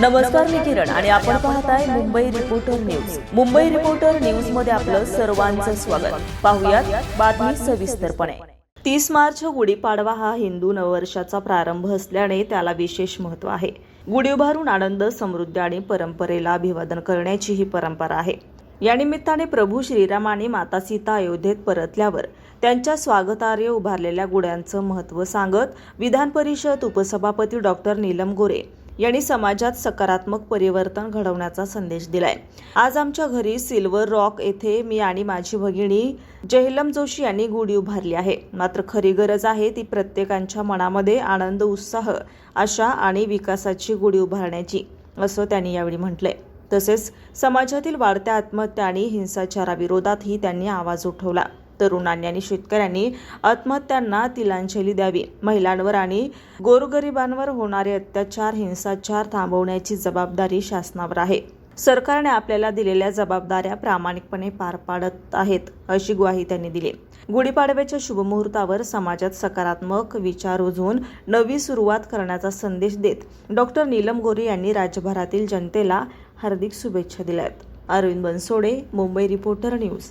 नमस्कार मी किरण आणि आपण पाहताय Mumbai reporter news Mumbai reporter न्यूजमध्ये आपलं सर्वांचं स्वागत. पाहुयात बातमी सविस्तरपणे. तीस मार्च गुढीपाडवा हा हिंदू नववर्षाचा प्रारंभ असल्याने त्याला विशेष महत्त्व आहे. गुढी उभारून आनंद समृद्धी आणि परंपरेला अभिवादन करण्याची ही परंपरा आहे. या निमित्ताने प्रभू श्रीराम आणि माता सीता अयोध्येत परतल्यावर त्यांच्या स्वागतार्य उभारलेल्या गुड्यांचं महत्त्व सांगत विधान परिषद उपसभापती डॉक्टर नीलम गोरे यांनी समाजात सकारात्मक परिवर्तन घडवण्याचा संदेश दिलाय. आज आमच्या घरी सिल्वर रॉक येथे मी आणि माझी भगिनी जहलम जोशी यांनी गुढी उभारली आहे. मात्र खरी गरज आहे ती प्रत्येकांच्या मनामध्ये आनंद उत्साह आशा आणि विकासाची गुढी उभारण्याची असं त्यांनी यावेळी म्हटलंय. तसेच समाजातील वाढत्या आत्महत्या आणि हिंसाचाराविरोधातही त्यांनी आवाज उठवला. तरुणांनी आणि शेतकऱ्यांनी आत्महत्यांना तिलांजली द्यावी. महिलांवर आणि गोरगरिबांवर होणारे अत्याचार हिंसाचार थांबवण्याची जबाबदारी शासनावर आहे. सरकारने आपल्याला दिलेल्या जबाबदाऱ्या प्रामाणिकपणे पार पाडत आहेत अशी ग्वाही त्यांनी दिली. गुढीपाडव्याच्या शुभमुहूर्तावर समाजात सकारात्मक विचार रुजवून नवी सुरुवात करण्याचा संदेश देत डॉक्टर नीलम गोरे यांनी राज्यभरातील जनतेला हार्दिक शुभेच्छा दिल्या आहेत अरविंद बनसोडे मुंबई रिपोर्टर न्यूज.